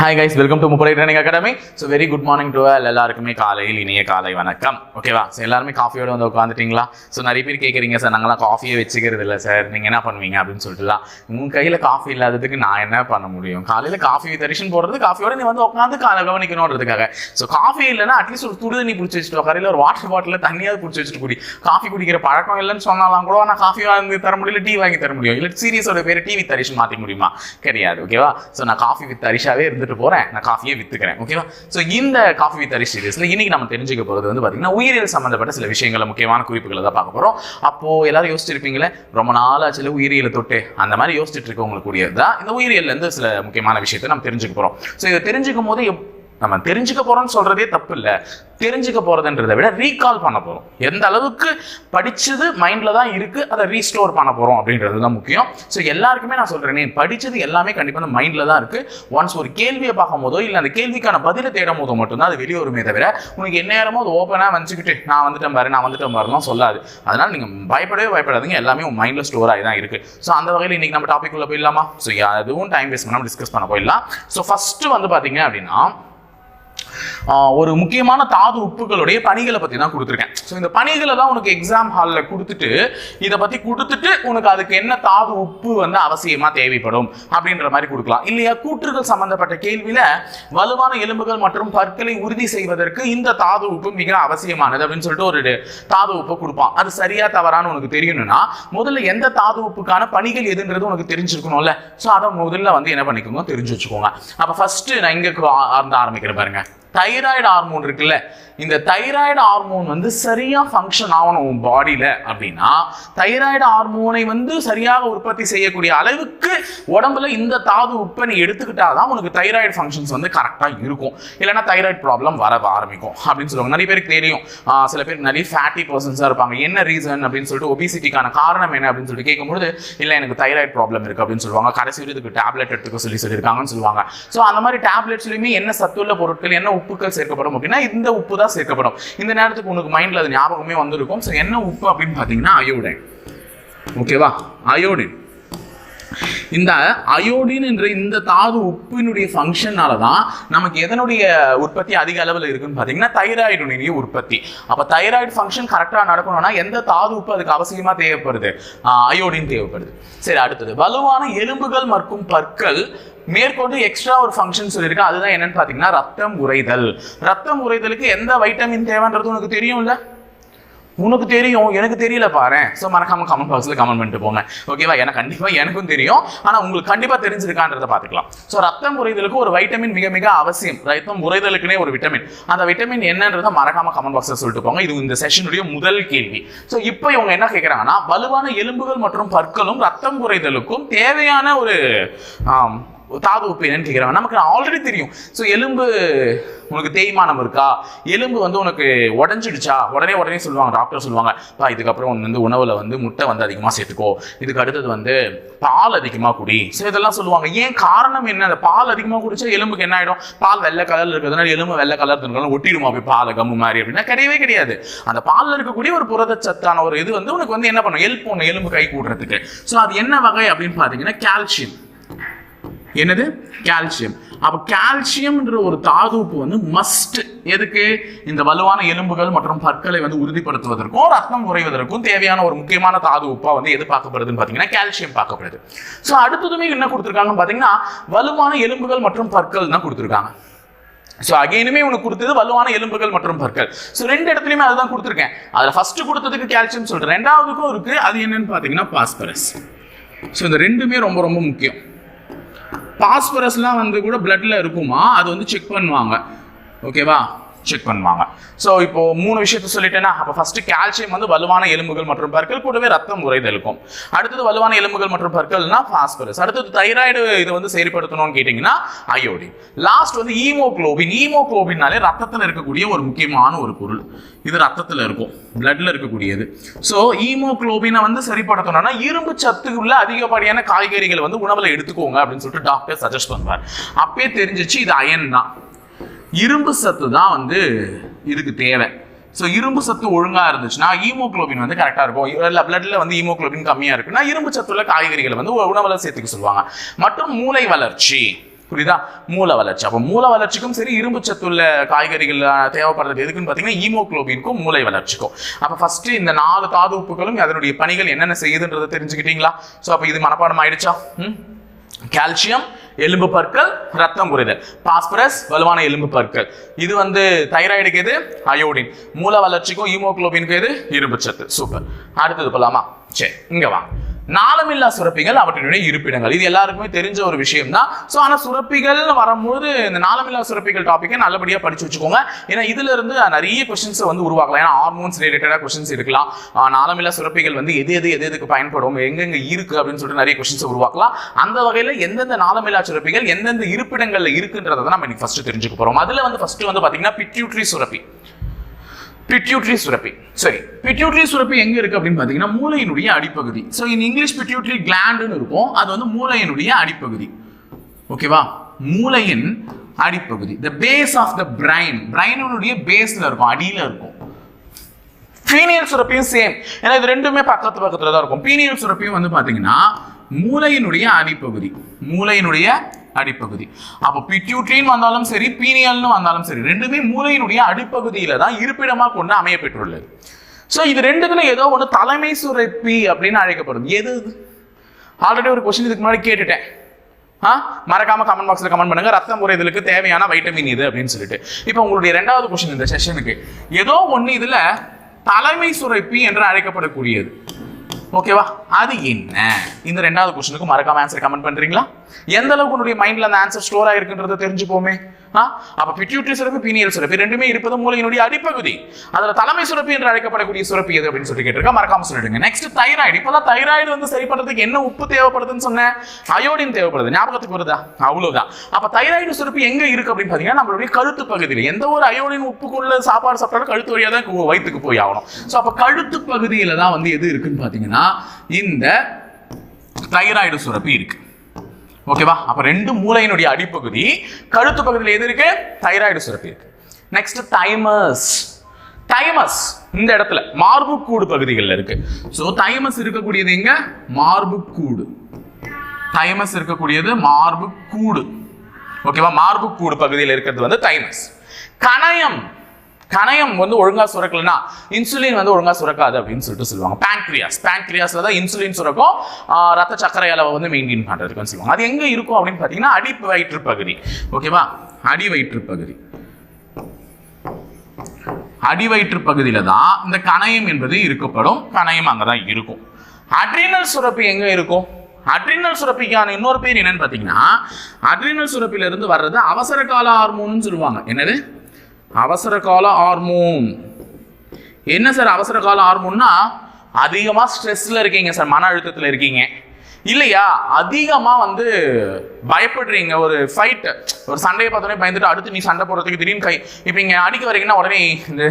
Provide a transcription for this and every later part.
Hi guys welcome to முப்படை training academy so very good morning to எல்லாருக்குமே காலையில் இனிய காலை வணக்கம். ஓகேவா ஸோ எல்லாருமே காஃபியோட வந்து உட்காந்துட்டீங்களா ஸோ நிறைய பேர் கேட்குறீங்க சார் நாங்களாம் காஃபியே வச்சுக்கிறது இல்லை சார். நீங்கள் என்ன பண்ணுவீங்க? அப்படின்னு சொல்லிட்டுலாம். உங்கள் கையில் காஃபி இல்லாததுக்கு நான் என்ன பண்ண முடியும்? காலையில் காஃபி தரிஷன் போடுறது காஃபியோட நீ வந்து உட்காந்து காலை கவனிக்கணுன்றதுக்காக ஸோ காஃபி இல்லைன்னா அட்லீஸ்ட் ஒரு துடு தண்ணி பிடிச்சி வச்சுட்டு கரையில் ஒரு வாட்டர் பாட்டில் தண்ணியாவது பிடிச்சி வச்சுட்டு குடி. காஃபி குடிக்கிற பழக்கம் இல்லைன்னு சொன்னாலாம் கூட நான் காஃபி வாங்கி தர முடியல டீ வாங்கி தர முடியும். இல்லை சீரியஸோட பேர் டிவி தரிசன் மாற்றி முடியுமா? கிடையாது ஓகேவா ஸோ நான் காஃபி வித் தரிஷாவே இருந்துட்டு போகிறேன் நான் காஃபியே வித்துக்கிறேன். ஓகேவா ஸோ இந்த காஃபி வித் தரிஷ் சீரியஸில் இன்னைக்கு நம்ம தெரிஞ்சுக்க போகிறது வந்து பார்த்தீங்கன்னா உயிரியல் சம்மந்தப்பட்ட சில விஷயங்களை முக்கியமான குறிப்புகளை தான் பார்க்க போகிறோம் அப்போது எல்லாரும் யோசிச்சிருப்பீங்களே ரொம்ப நாளாச்சுல உயிரியலை தொட்டு. அந்த மாதிரி யோசிச்சுட்டு இருக்கவங்களுக்கு கூடியது தான் இந்த உயிரியல்லேருந்து சில முக்கியமான விஷயத்தை நம்ம தெரிஞ்சுக்க போகிறோம் ஸோ இதை தெரிஞ்சுக்கும் போது எப்- நம்ம தெரிஞ்சுக்க போறோம்னு சொல்றதே தப்பு இல்லை தெரிஞ்சுக்க போறதுன்றதை விட ரீகால் பண்ண போறோம். எந்த அளவுக்கு படிச்சது மைண்ட்ல தான் இருக்கு அதை ரீஸ்டோர் பண்ண போறோம் அப்படின்றது தான் முக்கியம். ஸோ எல்லாருக்குமே நான் சொல்றேன் நீ படிச்சது எல்லாமே கண்டிப்பா அந்த மைண்ட்ல தான் இருக்கு. ஒன்ஸ் ஒரு கேள்வியை பார்க்கும் போதோ இல்லை அந்த கேள்விக்கான பதிலை தேடும் போதோ மட்டும்தான் அது வெளியே வருமே தவிர உனக்கு எந்நேரமோ அது ஓப்பனாக வச்சுக்கிட்டு நான் வந்துட்டேன் பாரு நான் வந்துட்டேன் பாருலாம் சொல்லாது. அதனால நீங்க பயப்படவே பயப்படாதீங்க. எல்லாமே உங்க மைண்ட்ல ஸ்டோர் ஆகி தான் இருக்கு. ஸோ அந்த வகையில் இன்னைக்கு நம்ம டாபிக் உள்ள போயிடலாமா? ஸோ அதுவும் டைம் வேஸ்ட் பண்ணாமல் டிஸ்கஸ் பண்ண போயிடலாம். ஸோ ஃபர்ஸ்ட் வந்து பார்த்தீங்க அப்படின்னா ஒரு முக்கியமான தாது உப்புகளுடைய பணிகளை பத்தி தான் கொடுத்துருக்கேன். ஸோ இந்த பணிகளை தான் உனக்கு எக்ஸாம் ஹாலில் கொடுத்துட்டு இதை பத்தி கொடுத்துட்டு உனக்கு அதுக்கு என்ன தாது உப்பு வந்து அவசியமா தேவைப்படும் அப்படின்ற மாதிரி கொடுக்கலாம். இல்லையா கூற்றுகள் சம்பந்தப்பட்ட கேள்வியில வலுவான எலும்புகள் மற்றும் பற்களை உறுதி செய்வதற்கு இந்த தாது உப்பு மிக அவசியமானது அப்படின்னு சொல்லிட்டு ஒரு தாது உப்பு கொடுப்பான். அது சரியா தவறான்னு உனக்கு தெரியணும்னா முதல்ல எந்த தாது உப்புக்கான பணிகள் எதுன்றது உனக்கு தெரிஞ்சிருக்கணும்ல. ஸோ அதை முதல்ல வந்து என்ன பண்ணிக்கோங்க தெரிஞ்சு வச்சுக்கோங்க. அப்போ ஃபர்ஸ்ட் நான் இங்கே ஆரம்ப ஆரம்பிக்கிறேன் பாருங்க. தைராய்டு ஹார்மோன் இருக்குல்ல இந்த தைராய்டு ஹார்மோன் வந்து சரியா ஃபங்க்ஷன் ஆகணும் உன் பாடியில அப்படின்னா தைராய்டு ஹார்மோனை வந்து சரியாக உற்பத்தி செய்யக்கூடிய அளவுக்கு உடம்புல இந்த தாது உப்பை நீ எடுத்துக்கிட்டாதான் உனக்கு தைராய்டு ஃபங்க்ஷன்ஸ் வந்து கரெக்டா இருக்கும். இல்லைன்னா தைராய்டு ப்ராப்ளம் வர ஆரம்பிக்கும் அப்படின்னு சொல்லுவாங்க. நிறைய பேருக்கு தெரியும். சில பேர் நிறைய ஃபேட்டி பர்சன்ஸாக இருப்பாங்க. என்ன ரீசன் அப்படின்னு சொல்லிட்டு ஒபிசிட்டிக்கான காரணம் என்ன அப்படின்னு சொல்லிட்டு கேட்கும்போது இல்லை எனக்கு தைராய்டு ப்ராப்ளம் இருக்கு அப்படின்னு சொல்லுவாங்க. கடைசி இதுக்கு டேப்லெட் எடுத்துக்க சொல்லி சொல்லியிருக்காங்கன்னு சொல்லுவாங்க. ஸோ அந்த மாதிரி டேப்லெட்ஸ்லையுமே என்ன சத்துள்ள பொருட்கள் என்ன உப்புக்கள் சேர்க்கப்படும் அப்படின்னா இந்த உப்பு தான் சேர்க்கப்படும். இந்த நேரத்துக்கு உனக்கு மைண்ட்ல அது ஞாபகமே வந்திருக்கும். ஸோ என்ன உப்பு அப்படின்னு பார்த்தீங்கன்னா அயோடைன் ஓகேவா? அயோடின் இந்த அயோடின் என்ற இந்த தாது உப்பினுடைய ஃபங்க்ஷனால தான் நமக்கு எதனுடைய உற்பத்தி அதிக அளவில் இருக்குன்னு பார்த்தீங்கன்னா தைராய்டுடைய உற்பத்தி. அப்போ தைராய்டு ஃபங்க்ஷன் கரெக்டாக நடக்கணும்னா எந்த தாது உப்பு அதுக்கு அவசியமாக தேவைப்படுது? அயோடின் தேவைப்படுது. சரி அடுத்தது. வலுவான எலும்புகள் மற்றும் பற்கள் மேற்கொண்டு எக்ஸ்ட்ரா ஒரு ஃபங்க்ஷன் சொல்லியிருக்கேன் அதுதான் என்னன்னு பார்த்தீங்கன்னா ரத்தம் உறைதல். ரத்தம் உறைதலுக்கு எந்த வைட்டமின் தேவைன்றது உனக்கு தெரியும்ல? உனக்கு தெரியும் எனக்கு தெரியல பாரு ஸோ மறக்காம கமெண்ட் பாக்ஸில் கமெண்ட் பண்ணிட்டு போங்க. ஓகேவா எனக்கு கண்டிப்பாக எனக்கும் தெரியும். ஆனால் உங்களுக்கு கண்டிப்பாக தெரிஞ்சிருக்கான்றதை பார்த்துக்கலாம் ஸோ ரத்தம் உறைதலுக்கு ஒரு வைட்டமின் மிக மிக அவசியம். ரத்தம் குறைதலுக்குனே ஒரு விட்டமின் அந்த விட்டமின் என்னன்றதை மறக்காம கமெண்ட் பாக்ஸில் சொல்லிட்டு போங்க. இது இந்த செஷனுடைய முதல் கேள்வி. ஸோ இப்போ இவங்க என்ன கேட்குறாங்கன்னா வலுவான எலும்புகள் மற்றும் பற்களும் ரத்தம் குறைதலுக்கும் தேவையான ஒரு தாது உப்பு என்னன்னு கேட்குறாங்க நமக்கு ஆல்ரெடி தெரியும். ஸோ எலும்பு உனக்கு தேய்மானம் இருக்கா? எலும்பு வந்து உனக்கு உடஞ்சிடுச்சா? உடனே உடனே சொல்லுவாங்க டாக்டர் சொல்லுவாங்க பா இதுக்கப்புறம் ஒன்று வந்து உணவில் வந்து முட்டை வந்து அதிகமாக சேர்த்துக்கோ. இதுக்கு அடுத்தது வந்து பால் அதிகமாக குடி. ஸோ இதெல்லாம் சொல்லுவாங்க. ஏன் காரணம் என்ன? அந்த பால் அதிகமாக குடிச்சா எலும்புக்கு என்ன ஆகிடும் பால் வெள்ளை கலர் இருக்கிறதுனால எலும்பு வெள்ளை கலர் இருக்கிறதுனால ஒட்டிடுமா போய் பால் கம்மு மாதிரி அப்படின்னா கிடையவே கிடையாது. அந்த பாலில் இருக்கக்கூடிய ஒரு புரதச்சத்தான ஒரு இது வந்து உனக்கு வந்து என்ன பண்ணும்? ஹெல்ப் ஒன்று எலும்பு கை கூடுறதுக்கு. ஸோ அது என்ன வகை அப்படின்னு பார்த்தீங்கன்னா கால்சியம் என்னது? கால்சியம். அப்போ கால்சியம்ன்ற ஒரு தாது உப்பு வந்து மஸ்ட் எதுக்கு? இந்த வலுவான எலும்புகள் மற்றும் பற்களை வந்து உறுதிப்படுத்துவதற்கும் ரத்தம் குறைவதற்கும் தேவையான ஒரு முக்கியமான தாது உப்பா வந்து எது பார்க்கப்படுதுன்னு பார்த்தீங்கன்னா கால்சியம் பார்க்கப்படுது. ஸோ அடுத்ததுமே என்ன கொடுத்துருக்காங்கன்னு பார்த்தீங்கன்னா வலுவான எலும்புகள் மற்றும் பற்கள் தான் கொடுத்துருக்காங்க. ஸோ அகைனுமே உனக்கு கொடுத்தது வலுவான எலும்புகள் மற்றும் பற்கள். ஸோ ரெண்டு இடத்துலையுமே அதுதான் கொடுத்துருக்கேன். அதில் ஃபர்ஸ்ட் கொடுத்ததுக்கு கால்சியம் சொல்கிறேன் ரெண்டாவதுக்கும் இருக்குது அது என்னன்னு பார்த்தீங்கன்னா பாஸ்பரஸ். ஸோ இந்த ரெண்டுமே ரொம்ப ரொம்ப முக்கியம். பாஸ்பரஸ்லாம் வந்து கூட பிளட்டில் இருக்குமா? அது வந்து செக் பண்ணுவாங்க. ஓகேவா செக் பண்ணுவாங்க. ஸோ இப்போ மூணு விஷயத்த சொல்லிட்டேன்னா அப்போ ஃபர்ஸ்ட் கால்சியம் வந்து வலுவான எலும்புகள் மற்றும் பற்கள் கூடவே ரத்தம் உறைதலுக்கும். அடுத்தது வலுவான எலும்புகள் மற்றும் பற்கள்னா பாஸ்பரஸ் அடுத்தது தைராய்டு இது வந்து செயல்படுத்தணும்னு கேட்டிங்கன்னா அயோடின் லாஸ்ட் வந்து ஈமோக்ளோபின் ஈமோக்ளோபின்னாலே ரத்தத்தில் இருக்கக்கூடிய ஒரு முக்கியமான ஒரு பொருள். இது ரத்தத்தில் இருக்கும். பிளட்ல இருக்கக்கூடியது. ஸோ ஈமோக்ளோபினை வந்து சரிப்படுத்தணும்னா இரும்பு சத்து உள்ள அதிகப்படியான காய்கறிகளை வந்து உணவில் எடுத்துக்கோங்க அப்படின்னு சொல்லிட்டு டாக்டர் சஜஸ்ட் பண்ணுவார். அப்பயே தெரிஞ்சிச்சு இது அயன் தான். இரும்பு சத்து தான் வந்து இதுக்கு தேவை. ஸோ இரும்பு சத்து ஒழுங்காக இருந்துச்சுன்னா ஈமோக்ளோபின் வந்து கரெக்டாக இருக்கும். இல்லை பிளட்ல வந்து ஈமோக்ளோபின் கம்மியாக இருக்குன்னா இரும்பு சத்துள்ள காய்கறிகளை வந்து உணவில் சேர்த்துக்க சொல்லுவாங்க. மற்றும் மூளை வளர்ச்சி. புரியுதா? மூல வளர்ச்சி. அப்போ மூல வளர்ச்சிக்கும் சரி இரும்பு சத்துள்ள காய்கறிகள் தேவைப்படுறது எதுக்குன்னு பார்த்தீங்கன்னா ஈமோக்ளோபின்க்கும் மூளை வளர்ச்சிக்கும். அப்போ ஃபர்ஸ்ட் இந்த நாலு தாது உப்புகளும் அதனுடைய பணிகள் என்னென்ன செய்யுதுன்றதை தெரிஞ்சுக்கிட்டீங்களா? ஸோ அப்போ இது மனப்பாடம் ஆயிடுச்சா? ம்? கால்சியம் எலும்பு பற்கள் ரத்தம் குறைதல் பாஸ்பரஸ் வலுவான எலும்பு பற்கள். இது வந்து தைராய்டுக்கு எது? அயோடின் மூல வளர்ச்சிக்கும் ஹீமோகுளோபினுக்கு எது? இரும்பு சத்து சூப்பர் அடுத்தது போலாமா? சரி இங்க வாங்க நாளமில்லா சுரப்பிகள் அவற்றினுடைய இருப்பிடங்கள். இது எல்லாருக்குமே தெரிஞ்ச ஒரு விஷயம் தான் ஸோ ஆனால் சுரப்பிகள்னு வரும்போது இந்த நாளமில்லா சுரப்பிகள் டாப்பிக்கை நல்லபடியாக படிச்சு வச்சுக்கோங்க. ஏன்னா இதுல இருந்து நிறைய கொஸ்டின்ஸ் வந்து உருவாக்கலாம். ஏன்னா ஹார்மோன்ஸ் ரிலேட்டடாக கொஸ்டின்ஸ் இருக்கலாம். நாளமில்லா சுரப்பிகள் வந்து எது எது எது எதுக்கு பயன்படும் எங்கெங்க இருக்கு அப்படின்னு சொல்லிட்டு நிறைய கொஸ்டின்ஸ் உருவாக்கலாம். அந்த வகையில் எந்தெந்த நாளமில்லா சுரப்பிகள் எந்தெந்த இருப்பிடங்களில் இருக்குன்றதை தான் நம்ம இன்னைக்கு ஃபர்ஸ்ட் தெரிஞ்சுக்க போறோம். அதில் வந்து ஃபர்ஸ்ட் வந்து பார்த்தீங்கன்னா பிட்யூட்ரி சுரப்பி. பிட்யூட்ரி சுரப்பி சரி பிட்யூட்ரி சுரப்பி எங்க இருக்கு அப்படின்னு பாத்தீங்கன்னா மூளையினுடைய அடிப்பகுதி. ஸோ இன் இங்கிலீஷ் பிட்யூட்ரி கிளாண்டுன்னு இருக்கும். அது வந்து மூளையினுடைய அடிப்பகுதி. ஓகேவா மூளையின் அடிப்பகுதி. The base of the brain பிரைனுடைய பேஸ்ல இருக்கும் அடியில இருக்கும். பீனியல் சுரப்பியும் சேம் ஏன்னா இது ரெண்டுமே பக்கத்து பக்கத்துல தான் இருக்கும். பீனியல் சுரப்பியும் வந்து பாத்தீங்கன்னா மூளையினுடைய அடிப்பகுதி. மூளையினுடைய அடிப்பகுதி. அப்போ பிட்யூட்ரின்னு வந்தாலும் சரி பீனியல்னு வந்தாலும் சரி ரெண்டுமே மூளையினுடைய அடிப்பகுதியில தான் இருப்பிடமாக கொண்டு அமைய பெற்றுள்ளது. ஸோ இது ரெண்டுத்துல ஏதோ ஒன்று தலைமை சுரப்பி அப்படின்னு அழைக்கப்படுது. எது ஆல்ரெடி ஒரு கொஸ்டின் இதுக்கு முன்னாடி கேட்டுட்டேன். ஆ? மறக்காம கமெண்ட் பாக்ஸில் கமெண்ட் பண்ணுங்க. ரத்தம் குறைதலுக்கு தேவையான வைட்டமின் இது அப்படின்னு சொல்லிட்டு. இப்போ உங்களுடைய ரெண்டாவது கொஸ்டின் இந்த செஷனுக்கு ஏதோ ஒன்று இதில் தலைமை சுரப்பி என்று அழைக்கப்படக்கூடியது. ஓகேவா அது என்ன? இந்த ரெண்டாவது கொஸ்டினுக்கு மறக்காம ஆன்சர் கமெண்ட் பண்றீங்களா? எந்த அளவுக்கு உன்னுடைய மைண்ட்ல அந்த ஆன்சர் ஸ்டோர் ஆகிருக்குன்றத தெரிஞ்சுப்போமே. அப்ப பிட்யூட்ரி சுரப்பி பீனியல் சுரப்பி ரெண்டுமே இருப்பது மூளையினுடைய அடிப்பகுதி. அதுல தலைமை சுரப்பி என்று அழைக்கப்படக்கூடிய சுரப்பி எது அப்படின்னு சொல்லி கேட்டிருக்கா? மறக்காம சொல்லிடுங்க. நெக்ஸ்ட் தைராய்டு இப்பதான் தைராய்டு வந்து சரி பண்றதுக்கு என்ன உப்பு தேவைப்படுதுன்னு சொன்னேன். அயோடின் தேவைப்படுது. ஞாபகத்துக்கு வருதா? அவ்வளவுதான். அப்ப தைராய்டு சுரப்பி எங்க இருக்கு அப்படின்னு பாத்தீங்கன்னா நம்மளுடைய கழுத்து பகுதியில். எந்த ஒரு அயோடின் உப்புக்குள்ள சாப்பாடு சாப்பிட்டாலும் கழுத்து வழியா தான் வயிற்றுக்கு போய் ஆகணும். ஸோ அப்ப கழுத்து பகுதியில தான் வந்து எது இருக்குன்னு பாத்தீங்கன்னா இந்த தைராய்டு சுரப்பி இருக்கு. ஓகேவா? அப்ப ரெண்டு மூளையினுடைய அடிப்பகுதி கழுத்து பகுதியில் எது இருக்கு? தைராய்டு சுரப்பி இருக்கு. நெக்ஸ்ட் தைமஸ் தைமஸ் இந்த இடத்துல மார்புக்கூடு பகுதிகளில் இருக்கு. ஸோ தைமஸ் இருக்கக்கூடியது எங்க? மார்புக்கூடு. தைமஸ் இருக்கக்கூடியது மார்புக்கூடு. ஓகேவா? மார்புக்கூடு பகுதியில் இருக்கிறது வந்து தைமஸ் கணயம். கணையம் வந்து ஒழுங்கா சுரக்கலனா இன்சுலின் வந்து ஒழுங்கா சுரக்காது அப்படின்னு சொல்லிட்டு சொல்லுவாங்க. பேங்க்ரியாஸ் பேங்க்ரியாஸ்ல தான் இன்சுலின் சுரக்கும். ரத்த சர்க்கரை அளவை வந்து மெயின்டைன் பண்றதுக்குன்னு சொல்லுவாங்க. அது எங்க இருக்கும் அப்படின்னு பார்த்தீங்கன்னா அடி வயிற்று பகுதி. ஓகேவா அடி வயிற்று பகுதி. அடிவயிற்று பகுதியில தான் இந்த கணையம் என்பது இருக்கப்படும். கணையம் அங்கதான் இருக்கும். அட்ரினல் சுரப்பு எங்க இருக்கும்? அட்ரினல் சுரப்பிக்கான இன்னொரு பேர் என்னன்னு பார்த்தீங்கன்னா அட்ரினல் சுரப்பிலிருந்து வர்றது அவசர கால ஹார்மோன்னு சொல்லுவாங்க. என்னது? அவசர கால ஹார்மோன் என்ன சார் அவசர கால ஹார்மோன்னா அதிகமாக ஸ்ட்ரெஸ்ஸில் இருக்கீங்க சார் மன அழுத்தத்தில் இருக்கீங்க. இல்லையா? அதிகமாக வந்து பயப்படுறீங்க. ஒரு ஃபைட் ஒரு சண்டையை பார்த்தோன்னே பயந்துட்டு அடுத்து நீ சண்டை போடுறதுக்கு திடீர்னு கை இப்போ இங்கே அடிக்க வரீங்கன்னா உடனே இந்த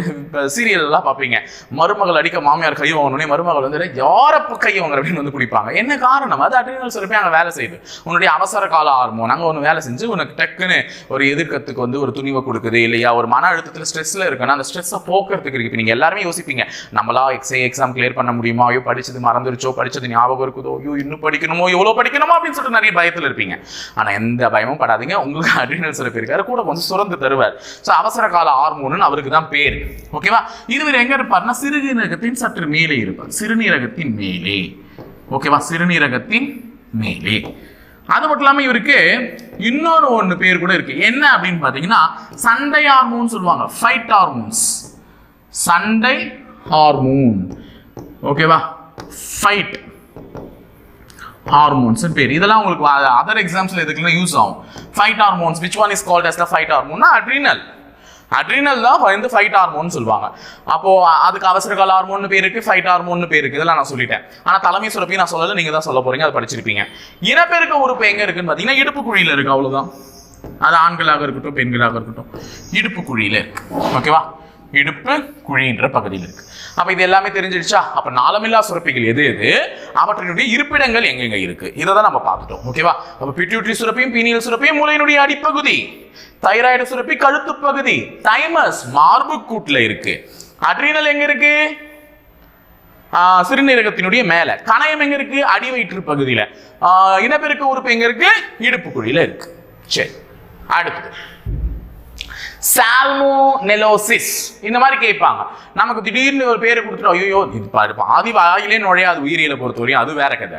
சீரியல்லாம் பார்ப்பீங்க. மருமகள் அடிக்க மாமியார் கை வாங்கணுன்னே மருமகள் வந்து யாரப்ப கை வாங்குற? அப்படின்னு வந்து குடிப்பாங்க. என்ன காரணம்? அது அட்ரினல் சுரப்பி அங்கே வேலை செய்யுது. உன்னுடைய அவசர கால ஆர்வம் நாங்கள் ஒன்று வேலை செஞ்சு உனக்கு டக்குன்னு ஒரு எதிர்க்கத்துக்கு வந்து ஒரு துணிவை கொடுக்குது இல்லையா? ஒரு மன அழுத்தத்தில் ஸ்ட்ரெஸ்ஸில் இருக்குன்னா அந்த ஸ்ட்ரெஸ்ஸை போக்குறதுக்கு இருக்கு. இப்போ நீங்கள் எல்லாருமே யோசிப்பீங்க நம்மளா எக்ஸை எக்ஸாம் கிளியர் பண்ண முடியுமா? ஐயோ படிச்சது மறந்துருச்சோ? படிச்சது ஞாபகம் இருக்குதோ? ஐயோ இன்னும் படிக்கணுமோ எவ்வளோ படிக்கணுமோ அப்படின்னு சொல்லிட்டு நிறைய பயத்தில் இருப்பீங்க. ஆனா எந்த பயமும் படாதீங்க. உங்களுக்கு அட்ரினல் சுரப்பி இருக்காரு. கூட கொஞ்சம் சுரந்து தருவார். ஸோ அவசர கால ஹார்மோனு அவருக்கு தான் பேர். ஓகேவா இதுவர் எங்க இருப்பார்னா சிறுநீரகத்தின் சற்று மேலே இருப்பார். சிறுநீரகத்தின் மேலே. ஓகேவா சிறுநீரகத்தின் மேலே. அது மட்டும் இல்லாம இவருக்கு இன்னொரு ஒன்று பேர் கூட இருக்கு. என்ன அப்படின்னு பார்த்தீங்கன்னா சண்டை ஹார்மோன் சொல்லுவாங்க. ஃபைட் ஹார்மோன்ஸ் சண்டை ஹார்மோன் ஓகேவா ஃபைட் ஹார்மோன்ஸ் பேர். இதெல்லாம் உங்களுக்கு அதர் எக்ஸாம்ஸ்ல எதுக்குலாம் யூஸ் ஆகும். Fight hormones which one is called as the fight ஹார்மோன்னா adrenal adrenal தான் வந்து ஃபைட் ஹார்மோன் சொல்லுவாங்க. அப்போ அதுக்கு அவசர கால ஹார்மோன் பேர் இருக்கு ஃபைட் ஹார்மோன் பேர் இருக்கு இதெல்லாம் நான் சொல்லிட்டேன். ஆனா தலைமை சுரப்பி நான் சொல்லல நீங்க தான் சொல்ல போறீங்க அதை படிச்சிருப்பீங்க. இனப்பெருக்க உறுப்பு எங்க இருக்குன்னு பாத்தீங்கன்னா இடுப்பு குழியில இருக்கு அவ்வளவுதான். அது ஆண்களாக இருக்கட்டும் பெண்களாக இருக்கட்டும். இடுப்பு குழியில இருக்கு. ஓகேவா இடுப்பு குழின்ற பகுதியில் இருக்கு. அப்ப இது எல்லாமே தெரிஞ்சிடுச்சா? அப்ப நாளமில்லா சுரப்பிகள் எது எது? அவற்றினுடைய இருப்பிடங்கள் எங்கெங்க இருக்கு? இதை தான் நம்ம பார்த்துட்டோம் ஓகேவா அப்ப பிட்யூட்ரி சுரப்பியும் பீனியல் சுரப்பியும் மூளையினுடைய அடிப்பகுதி. தைராய்டு சுரப்பி கழுத்து பகுதி. தைமஸ் மார்பு கூட்டுல இருக்கு. அட்ரீனல் எங்க இருக்கு? ஆஹ் சிறுநீரகத்தினுடைய மேல. கணையம் எங்க இருக்கு? அடி வயிற்று பகுதியில. இனப்பெருக்க உறுப்பு எங்க இருக்கு? இடுப்பு குழியில இருக்கு. சரி அடுத்து சால்மோனெலோசிஸ் இந்த மாதிரி கேட்பாங்க. நமக்கு திடீர்னு ஒரு பேரை கொடுத்துட்டு ஐயோ இது பாதி வாயிலே நுழையாது உயிரியலை பொறுத்தவரையும் அது வேற கதை.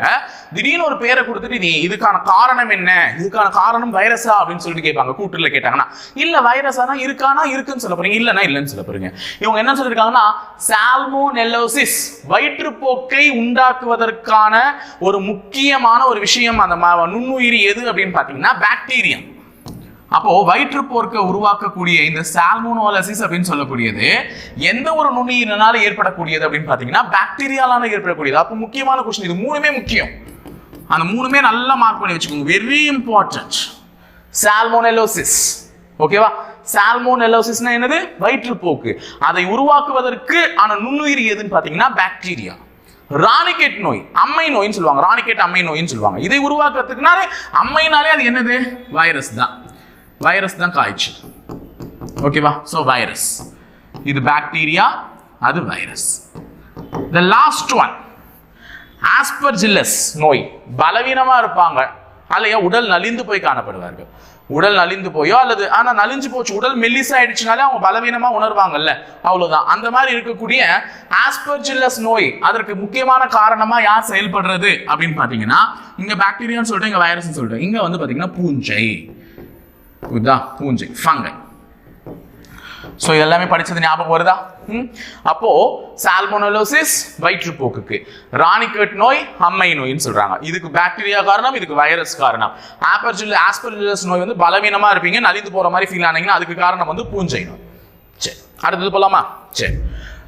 திடீர்னு ஒரு பேரை கொடுத்துட்டு நீ இதுக்கான காரணம் என்ன? இதுக்கான காரணம் வைரஸா அப்படின்னு சொல்லிட்டு கேட்பாங்க. கூட்டுல கேட்டாங்கன்னா இல்ல வைரஸானா இருக்கானா இருக்குன்னு சொல்ல போறீங்க. இல்லைன்னா இல்லைன்னு சொல்ல போறீங்க. இவங்க என்ன சொல்லியிருக்காங்கன்னா சால்மோனெலோசிஸ் வயிற்றுப்போக்கை உண்டாக்குவதற்கான ஒரு முக்கியமான ஒரு விஷயம் அந்த ம- நுண்ணுயிரி எது அப்படின்னு பாத்தீங்கன்னா பாக்டீரியம் அப்போ வயிற்றுப்போர்க்கை உருவாக்கக்கூடிய இந்த சால்மோனோலசிஸ் அப்படின்னு சொல்லக்கூடியது எந்த ஒரு நுண்ணுயிரினால ஏற்படக்கூடியது அப்படின்னு பாத்தீங்கன்னா பாக்டீரியாலால ஏற்படக்கூடியது. அப்போ முக்கியமான கொஸ்டின் இது மூணுமே முக்கியம். அந்த மூணுமே நல்லா மார்க் பண்ணி வச்சுக்கோங்க. வெரி இம்பார்ட்டன்ட் சால்மோனெலோசிஸ் ஓகேவா சால்மோனெலோசிஸ்னா என்னது? வயிற்றுப்போக்கு அதை உருவாக்குவதற்கு ஆன நுண்ணுயிரி எதுன்னு பாத்தீங்கன்னா பாக்டீரியா ராணிகேட் நோய் அம்மை நோயின்னு சொல்லுவாங்க. ராணிகேட் அம்மை நோயின்னு சொல்லுவாங்க. இதை உருவாக்குறதுக்குனாலே அம்மைனாலே அது என்னது? வைரஸ் தான். வைரஸ் தான் காய்ச்சல் ஓகேவா ஸோ வைரஸ் இது பாக்டீரியா அது virus the last one Aspergillus நோய். பலவீனமாக இருப்பாங்க. அல்லையா உடல் நலிந்து போய் காணப்படுவார்கள். உடல் நலிந்து போயோ அல்லது ஆனால் நலிஞ்சு போச்சு. உடல் மெல்லிசாயிடுச்சுனாலே அவங்க பலவீனமாக உணர்வாங்கல்ல. அவ்வளோதான் அந்த மாதிரி இருக்கக்கூடிய ஆஸ்பர்ஜில்லஸ் நோய் அதற்கு முக்கியமான காரணமாக யார் செயல்படுறது அப்படின்னு பார்த்தீங்கன்னா இங்கே பாக்டீரியான்னு சொல்லிட்டு இங்கே வைரஸ்னு சொல்லிட்டு இங்கே வந்து பார்த்தீங்கன்னா பூஞ்சை. இதுதான் பூஞ்சை ஃபங்கை. ஸோ இதெல்லாமே படித்தது ஞாபகம் வருதா? ம்? அப்போ சால்மோனோலோசிஸ் வயிற்றுப்போக்குக்கு ராணிக்கட் நோய் அம்மை நோயின்னு சொல்றாங்க. இதுக்கு பாக்டீரியா காரணம் இதுக்கு வைரஸ் காரணம். ஆப்பர்ஜில் ஆஸ்பர்ஜிலஸ் நோய் வந்து பலவீனமா இருப்பீங்க நலிந்து போற மாதிரி ஃபீல் ஆனீங்கன்னா அதுக்கு காரணம் வந்து பூஞ்சை நோய். சரி அடுத்தது போலாமா? சரி.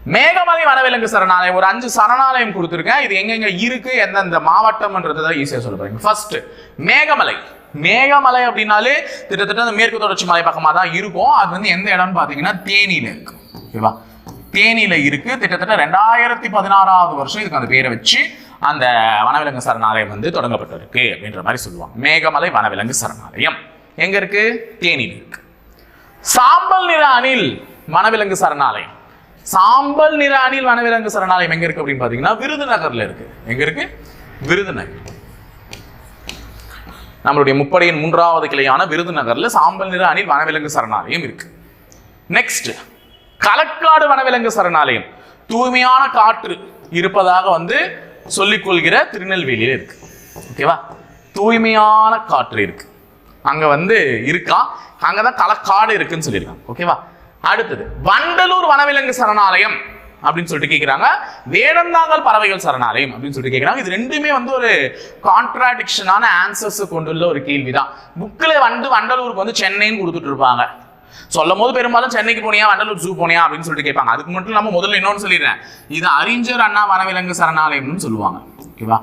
மேகமலை வனவிலங்கு சரணாலயம் ஒரு அஞ்சு சரணாலயம் கொடுத்துருக்கேன். இது எங்கெங்க இருக்கு எந்தெந்த மாவட்டம்ன்றதை ஈஸியாக சொல்ல போறீங்க. ஃபர்ஸ்ட் மேகமலை. மேகமலை அப்படின்னாலே கிட்டத்தட்ட அந்த மேற்கு தொடர்ச்சி மலை பக்கமாக தான் இருக்கும். அது வந்து எந்த இடம்னு பார்த்தீங்கன்னா தேனியில் இருக்கு. ஓகேவா தேனியில் இருக்கு. கிட்டத்தட்ட ரெண்டாயிரத்தி பதினாறாவது வருஷம் இதுக்கு அந்த பேரை வச்சு அந்த வனவிலங்கு சரணாலயம் வந்து தொடங்கப்பட்டிருக்கு அப்படின்ற மாதிரி சொல்லுவாங்க. மேகமலை வனவிலங்கு சரணாலயம். எங்க இருக்கு? தேனியில் இருக்கு. சாம்பல் நிற அணில் வனவிலங்கு சரணாலயம். சாம்பல் நிற அணில் வனவிலங்கு சரணாலயம் எங்க இருக்கு அப்படின்னு பாத்தீங்கன்னா விருதுநகர்ல இருக்கு. எங்க இருக்கு? விருதுநகர். நம்மளுடைய முப்படையின் மூன்றாவது கிளையான விருதுநகரில் சாம்பல் நிற அணில் வனவிலங்கு சரணாலயம் இருக்கு. நெக்ஸ்ட் களக்காடு வனவிலங்கு சரணாலயம். தூய்மையான காற்று இருப்பதாக வந்து சொல்லிக் கொள்கிற திருநெல்வேலியில இருக்கு. ஓகேவா தூய்மையான காற்று இருக்கு. அங்க வந்து இருக்கா? அங்கதான் களக்காடு இருக்குன்னு சொல்லியிருக்காங்க. ஓகேவா அடுத்தது வண்டலூர் வனவிலங்கு சரணாலயம். அப்படின்னு சொல்லிட்டு கேட்குறாங்க வேடந்தாங்கல் பறவைகள் சரணாலயம் அப்படின்னு சொல்லிட்டு கேட்குறாங்க இது ரெண்டுமே வந்து ஒரு கான்ட்ராடிக்ஷனான ஆன்சர்ஸ் கொண்டுள்ள ஒரு கேள்விதான். புக்கில் வந்து வண்டலூருக்கு வந்து சென்னைன்னு கொடுத்துட்டு இருப்பாங்க. சொல்லும் போது பெரும்பாலும் சென்னைக்கு போனியா வண்டலூர் ஜூ போனியா அப்படின்னு சொல்லிட்டு கேட்பாங்க. அதுக்கு மட்டும் இல்லாமல் முதல்ல இன்னொன்று சொல்லிடுறேன். இது அறிஞர் அண்ணா வனவிலங்கு சரணாலயம்னு சொல்லுவாங்க. ஓகேவா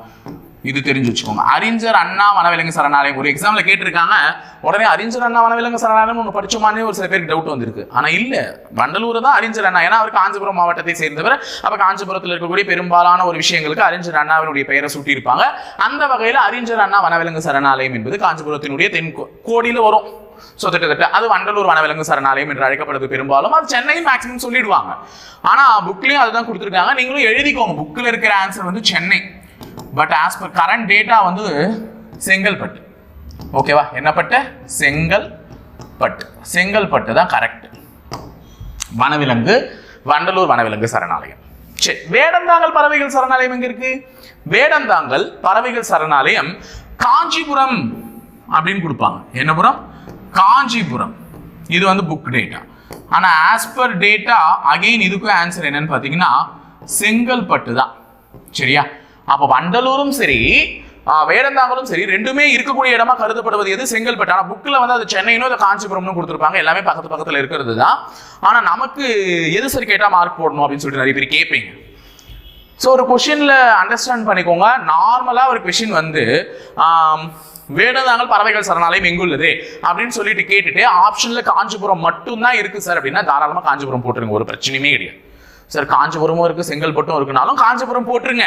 இது தெரிஞ்சு வச்சுக்கோங்க. அறிஞர் அண்ணா வனவிலங்கு சரணாலயம். ஒரு எக்ஸாம்ல கேட்டிருக்காங்க. உடனே அறிஞர் அண்ணா வனவிலங்கு சரணாலயம் ஒன்று படிச்சோமானே ஒரு சில பேருக்கு டவுட் வந்திருக்கு. ஆனா இல்ல. வண்டலூர் தான் அறிஞர் அண்ணா. ஏன்னா அவர் காஞ்சிபுரம் மாவட்டத்தை சேர்ந்தவர். அப்ப காஞ்சிபுரத்தில் இருக்கக்கூடிய பெரும்பாலான ஒரு விஷயங்களுக்கு அறிஞர் அண்ணாவினுடைய பெயரை சூட்டியிருப்பாங்க. அந்த வகையில் அறிஞர் அண்ணா வனவிலங்கு சரணாலயம் என்பது காஞ்சிபுரத்தினுடைய தென் கோ- வரும். ஸோ கிட்டத்தட்ட அது வண்டலூர் வனவிலங்கு சரணாலயம் என்று அழைக்கப்படுது பெரும்பாலும். அது சென்னை மேக்ஸிமம் சொல்லிடுவாங்க. ஆனால் புக்லேயும் அதுதான் கொடுத்துருக்காங்க. நீங்களும் எழுதிக்கோங்க. புக்கில் இருக்கிற ஆன்சர் வந்து Chennai. But as per current data வந்து செங்கல்பட்டு ஓகேவா என்ன பட்டு செங்கல்பட்டு செங்கல்பட்டு தான் கரெக்ட் வனவிலங்கு வண்டலூர் வனவிலங்கு சரணாலயம். சரி வேடந்தாங்கல் பறவைகள் சரணாலயம் எங்க இருக்கு? வேடந்தாங்கல் பறவைகள் சரணாலயம் காஞ்சிபுரம் அப்படின்னு கொடுப்பாங்க. என்னபுரம் காஞ்சிபுரம். இது வந்து புக் டேட்டா ஆனா ஆஸ் பர் டேட்டா அகைன் இதுக்கும் ஆன்சர் என்னன்னு பாத்தீங்கன்னா செங்கல்பட்டு தான். சரியா? அப்போ வண்டலூரும் சரி வேடந்தாங்கலும் சரி ரெண்டுமே இருக்கக்கூடிய இடமா கருதப்படுவது எது? செங்கல்பட்டு. ஆனால் புக்கில் வந்து அது சென்னையினோ அது காஞ்சிபுரம்னு கொடுத்துருப்பாங்க. எல்லாமே பக்கத்து பக்கத்தில் இருக்கிறது தான். ஆனால் நமக்கு எது சரி கேட்டால் மார்க் போடணும் அப்படின்னு சொல்லிட்டு நிறைய பேர் கேட்பீங்க. ஸோ ஒரு கொஷினில் அண்டர்ஸ்டாண்ட் பண்ணிக்கோங்க. நார்மலாக ஒரு கொஷின் வந்து வேடந்தாங்கல் பறவைகள் சரணாலயம் எங்குள்ளது அப்படின்னு சொல்லிட்டு கேட்டுட்டு ஆப்ஷனில் காஞ்சிபுரம் மட்டும்தான் இருக்குது சார் அப்படின்னா தாராளமாக காஞ்சிபுரம் போட்டுருங்க. ஒரு பிரச்சனையுமே கிடையாது. சார் காஞ்சிபுரமும் இருக்கு செங்கல்பட்டும் இருக்குனாலும் காஞ்சிபுரம் போட்டுருங்க.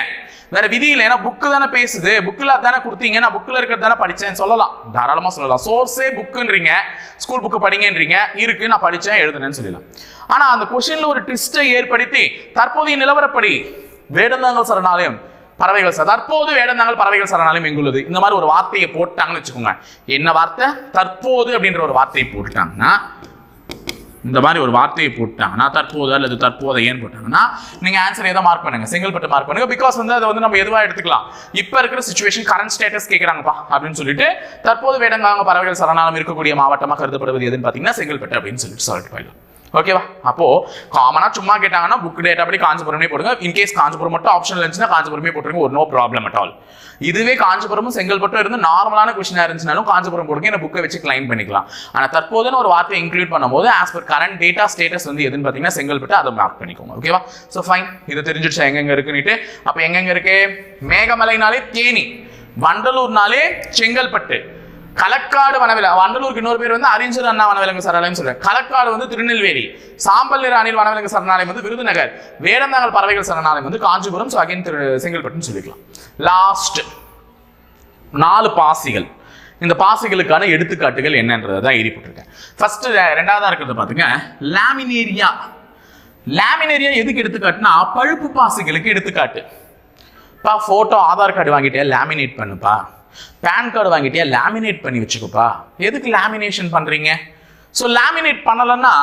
வேற விதி இல்லை ஏன்னா புக்கு தானே பேசுது. புக்கில் தானே கொடுத்தீங்க. நான் புக்கில் இருக்கிறது தானே படித்தேன் சொல்லலாம். தாராளமாக சொல்லலாம். சோர்ஸே புக்குன்றீங்க ஸ்கூல் புக்கு படிங்கன்றீங்க. இருக்கு நான் படித்தேன் எழுதுனேன்னு சொல்லலாம் ஆனால் அந்த கொஷினில் ஒரு ட்விஸ்ட்டை ஏற்படுத்தி தற்போதைய நிலவரப்படி வேடந்தாங்கல் சரணாலயம் பறவைகள் சார் தற்போது வேடந்தாங்கல் பறவைகள் சரணாலயம் எங்குள்ளது இந்த மாதிரி ஒரு வார்த்தையை போட்டாங்கன்னு வச்சுக்கோங்க. என்ன வார்த்தை? தற்போது அப்படின்ற ஒரு வார்த்தையை போட்டுட்டாங்கன்னா இந்த மாதிரி ஒரு வார்த்தையை போட்டாங்கன்னா தற்போது அல்லது தற்போதையன்னு போட்டாங்கன்னா நீங்க ஆன்சர் எதை மார்க் பண்ணுங்க. செங்கல்பட்டு மார்க் பண்ணுங்க. பிகாஸ் வந்து அதை வந்து நம்ம எதுவாக எடுத்துக்கலாம்? இப்ப இருக்கிற சுச்சுவேஷன் கரண்ட் ஸ்டேட்டஸ் கேட்குறாங்கப்பா அப்படின்னு சொல்லிட்டு தற்போது வேடங்காங்க பறவைகள் சரணாலம் இருக்கக்கூடிய மாவட்டமாக கருதப்படுவது எதுன்னு பாத்தீங்கன்னா செங்கல்பட்டு அப்படின்னு சொல்லிட்டு சொல்லிட்டு போயிடலாம். ஓகேவா அப்போ காமனா சும்மா கேட்டாங்கன்னா புக் டேட்டா படி காஞ்சிபுரமே போடுங்க. இன்கேஸ் காஞ்சிபுரம் மட்டும் ஆப்ஷன் இருந்துச்சுன்னா காஞ்சிபுரமே போட்டுருங்க. ஒரு நோ ப்ராப்ளம் அட் ஆல் இதுவே காஞ்சிபுரமும் செங்கல்பட்டும் இருந்து நார்மலான கொஸ்டினா இருந்துச்சுனாலும் காஞ்சிபுரம் போடுங்க. இந்த புக்கை வச்சு கிளைம் பண்ணிக்கலாம். ஆனா தற்போதுன்னு ஒரு வார்த்தையை இன்க்ளூட் பண்ணும்போது as per current data status வந்து எதுன்னு பாத்தீங்கன்னா செங்கல்பட்டு அதை மார்க் பண்ணிக்கோங்க. ஓகேவா ஸோ ஃபைன் இது தெரிஞ்சிடுச்சா. எங்கெங்க இருக்குன்னுட்டு. அப்ப எங்கெங்க இருக்கு? மேகமலைனாலே தேனி. வண்டலூர்னாலே செங்கல்பட்டு. களக்காடு வனவில வண்டலூருக்கு இன்னொரு பேர் வந்து அறிஞர் அண்ணா வனவிலங்கு சரணாலயம் சொல்றேன் களக்காடு வந்து திருநெல்வேலி. சாம்பல் நிற அணில் வனவிலங்கு சரணாலயம் வந்து விருதுநகர். வேடந்தாங்கல் பறவைகள் சரணாலயம் வந்து காஞ்சிபுரம். ஸோ அகைன் திரு செங்கல்பட்டுன்னு சொல்லிக்கலாம். லாஸ்ட் நாலு பாசிகள். இந்த பாசிகளுக்கான எடுத்துக்காட்டுகள் என்னன்றதை தான் எழுதி ஃபர்ஸ்ட் ரெண்டாவதாக இருக்கிறத பார்த்துங்க லாமினேரியா லாமினேரியா எதுக்கு எடுத்துக்காட்டுனா பழுப்பு பாசிகளுக்கு எடுத்துக்காட்டு. பா ஃபோட்டோ ஆதார் கார்டு வாங்கிட்டே லேமினேட் பண்ணுப்பா. பேன் கார்டு வாங்கிட்டியா? லேமினேட் பண்ணி வச்சுக்கோப்பா. எதுக்கு லேமினேஷன் பண்ணுறீங்க ஸோ லேமினேட் பண்ணலைன்னா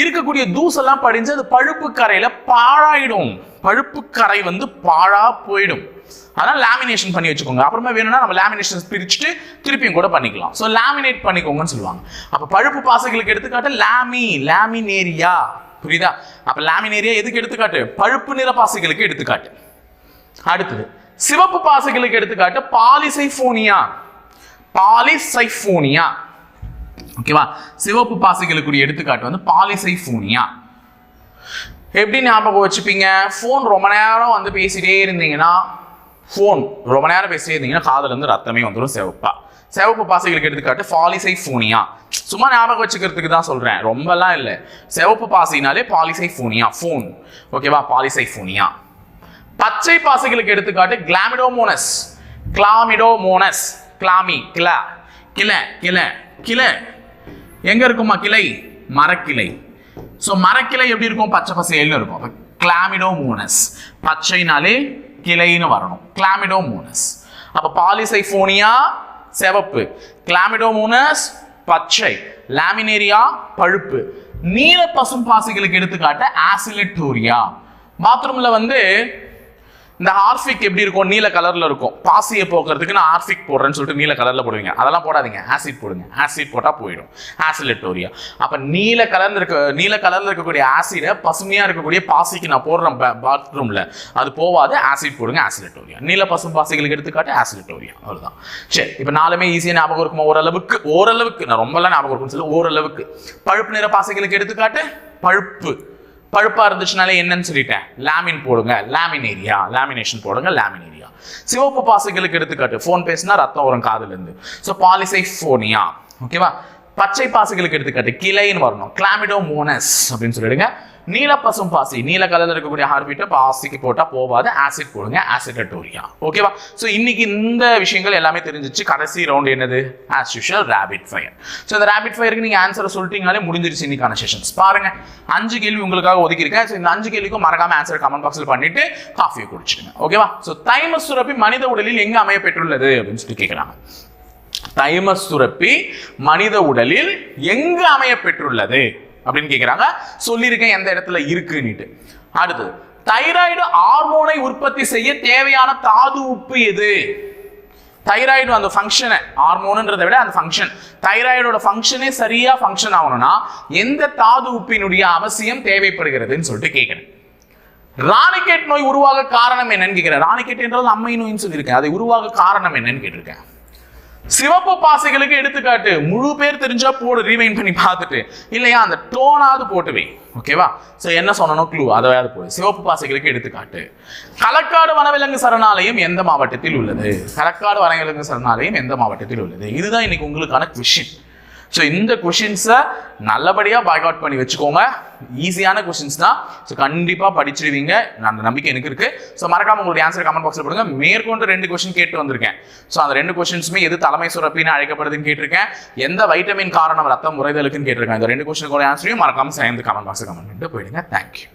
இருக்கக்கூடிய தூசெல்லாம் படிஞ்சு அது பழுப்பு கரையில் பாழாயிடும். பழுப்பு கரை வந்து பாழா போயிடும். அதனால் லேமினேஷன் பண்ணி வச்சுக்கோங்க. அப்புறமா வேணும்னா நம்ம லேமினேஷன் பிரிச்சுட்டு திருப்பியும் கூட பண்ணிக்கலாம். ஸோ லேமினேட் பண்ணிக்கோங்கன்னு சொல்லுவாங்க. அப்போ பழுப்பு பாசைகளுக்கு எடுத்துக்காட்டு லேமி லேமினேரியா. புரியுதா? அப்போ லேமினேரியா எதுக்கு எடுத்துக்காட்டு? பழுப்பு நிற பாசைகளுக்கு எடுத்துக்காட்டு. அடுத்தது சிவப்பு பாசைகளுக்கு எடுத்துக்காட்டு பாலிசைஃபோனியா. பாலிசைஃபோனியா. ஓகேவா? சிவப்பு பாசைகளுக்குரிய எடுத்துக்காட்டு வந்து பாலிசைஃபோனியா. எப்படி ஞாபகம் வச்சுப்பீங்க? ஃபோன் ரொம்ப நேரம் வந்து பேசிட்டே இருந்தீங்கன்னா ஃபோன் ரொம்ப நேரம் பேசிட்டே இருந்தீங்கன்னா காதுல இருந்து ரத்தமே வந்துடும் சிவப்பா. சிவப்பு பாசைகளுக்கு எடுத்துக்காட்டு பாலிசைஃபோனியா. சும்மா ஞாபகம் வச்சுக்கிறதுக்கு தான் சொல்றேன். ரொம்பலாம் இல்லை. சிவப்பு பாசைனாலே பாலிசைஃபோனியா ஃபோன் ஓகேவா? பாலிசைஃபோனியா. பச்சை பாசிகளுக்கு எடுத்துக்காட்டு கிளாமிடோமோனஸ். கிளாமிடோமோனஸ். கிளாமி கிள. கிள கிள கிள. எங்க இருக்குமா கிளை? மரக்கிளை. ஸோ மரக்கிளை எப்படி இருக்கும்? பச்சை பசேல்னு இருக்கும். அப்போ கிளாமிடோமோனஸ். பச்சைனாலே கிளைன்னு வரணும். கிளாமிடோமோனஸ். அப்போ பாலிசைஃபோனியா சிவப்பு. கிளாமிடோமோனஸ் பச்சை. லாமினேரியா பழுப்பு. நீல பசும் பாசிகளுக்கு எடுத்துக்காட்ட ஆசிலட்டோரியா. பாத்ரூம்ல வந்து இந்த ஆர்ஃபிக் எப்படி இருக்கும்? நீல கலர்ல இருக்கும். பாசியை போக்குறதுக்கு நான் ஆர்ஃபிக் போடுறேன்னு சொல்லிட்டு நீல கலர்ல போடுவீங்க. அதெல்லாம் போடாதீங்க. ஆசிட் போடுங்க. ஆசிட் போட்டால் போயிடும். ஆசிலட்டோரியா அப்போ நீல கலர்ல இருக்க நீல கலர்ல இருக்கக்கூடிய ஆசிடை பசுமையாக இருக்கக்கூடிய பாசிக்கு நான் போடுறேன் பாத்ரூமில் அது போவாது. ஆசிட் போடுங்க. ஆசிலட்டோரியா நீல பசும் பாசிகளுக்கு எடுத்துக்காட்டு ஆசிலட்டோரியா அவ்வளோதான் சரி இப்போ நாலுமே ஈஸியாக ஞாபகம் இருக்குமா? ஓரளவுக்கு ஓரளவுக்கு. நான் ரொம்பலாம் ஞாபகம் இருக்கும்னு சொல்லி ஓரளவுக்கு. பழுப்பு நிற பாசிகளுக்கு எடுத்துக்காட்டு பழுப்பு. பழுப்பாக இருந்துச்சுனாலே என்னன்னு சொல்லிட்டேன். லேமின் போடுங்க. லேமின் ஏரியா. லேமினேஷன் போடுங்க. ஏரியா. சிவப்பு பாசைகளுக்கு எடுத்துக்காட்டு. ஃபோன் பேசினா ரத்தம் வரும் காதுலேருந்து. ஸோ பாலிசைஃபோனியா ஓகேவா பச்சை பாசைகளுக்கு எடுத்துக்காட்டு. கிளைன்னு வரணும். கிளாமிடோமோனஸ் அப்படின்னு சொல்லிடுங்க. நீல பசும் பாசி. நீல கலர்ல இருக்கக்கூடிய ஹார்பிட்டை பாசிக்கு போட்டா போவாது ஆசிட் போடுங்க ஆசிடட்டோரியா ஓகேவா ஸோ இன்னைக்கு இந்த விஷயங்கள் எல்லாமே தெரிஞ்சிச்சு. கடைசி ரவுண்ட் என்னது? As usual rapid fire so இந்த ரேபிட் ஃபயருக்கு நீங்க ஆன்சரை சொல்லிட்டீங்களே முடிஞ்சிருச்சு இன்னைக்கான செஷன்ஸ் பாருங்க. அஞ்சு கேள்வி உங்களுக்காக ஒதுக்கியிருக்கேன். ஸோ இந்த அஞ்சு கேள்விக்கும் மறக்காம ஆன்சர் கமெண்ட் பாக்ஸில் பண்ணிட்டு காஃபியை குடிச்சிடுங்க ஓகேவா ஸோ தைமஸ் சுரப்பி மனித உடலில் எங்க அமைய பெற்றுள்ளது? அப்படின்னு சொல்லி கேட்குறாங்க தைமஸ் சுரப்பி மனித உடலில் எங்கு அமைய பெற்றுள்ளது? அப்படின்னு கேட்குறாங்க சொல்லியிருக்கேன் எந்த இடத்துல இருக்குன்னுட்டு. அடுத்து தைராய்டு ஹார்மோனை உற்பத்தி செய்ய தேவையான தாது உப்பு எது? தைராய்டு அந்த ஃபங்க்ஷனை ஹார்மோனுன்றதை விட அந்த ஃபங்க்ஷன் தைராய்டோட ஃபங்க்ஷனே சரியாக ஃபங்க்ஷன் ஆகணும்னா எந்த தாது உப்பினுடைய அவசியம் தேவைப்படுகிறதுன்னு சொல்லிட்டு கேட்குறேன் ராணிகேட் நோய் உருவாக காரணம் என்னன்னு கேட்கிறேன் ராணிகேட் என்றால் அம்மை நோயின்னு சொல்லியிருக்கேன். அதை உருவாக காரணம் என்னன்னு கேட்டிருக்கேன். சிவப்பு பாசைகளுக்கு எடுத்துக்காட்டு. முழு பேர் தெரிஞ்சா போடு ரீவைன் பண்ணி பார்த்துட்டு. இல்லையா அந்த டோனாவது போட்டுவே ஓகேவா ஸோ என்ன சொன்னனோ க்ளூ அதாவது போடு. சிவப்பு பாசைகளுக்கு எடுத்துக்காட்டு. களக்காடு வனவிலங்கு சரணாலயம் எந்த மாவட்டத்தில் உள்ளது? களக்காடு வனவிலங்கு சரணாலயம் எந்த மாவட்டத்தில் உள்ளது? இதுதான் இன்னைக்கு உங்களுக்கான கொஷின் ஸோ இந்த கொஷின்ஸை நல்லபடியாக பாய் அவுட் பண்ணி வச்சுக்கோங்க. ஈஸியான கொஷின்ஸ் தான். ஸோ கண்டிப்பாக படிச்சிருவீங்க. அந்த நம்பிக்கை எனக்கு இருக்குது ஸோ மறக்காம உங்களுடைய ஆன்சர் கமெண்ட் பாக்ஸில் போடுங்க. மேற்கொண்டு ரெண்டு கொஷின் கேட்டு வந்திருக்கேன். ஸோ அந்த ரெண்டு கொஷின்ஸுமே எது தலைமை சுரப்பின்னு அழைக்கப்படுதுன்னு கேட்டிருக்கேன். எந்த வைட்டமின் காரணம் ரத்தம் முறைதலுக்குன்னு கேட்டிருக்கேன். இந்த ரெண்டு கொஷினுக்கு ஆன்சரையும் மறக்காம சேர்ந்து கமெண்ட் பாக்ஸில் கமெண்ட் பண்ணிட்டு போயிடுங்க. தேங்க்யூ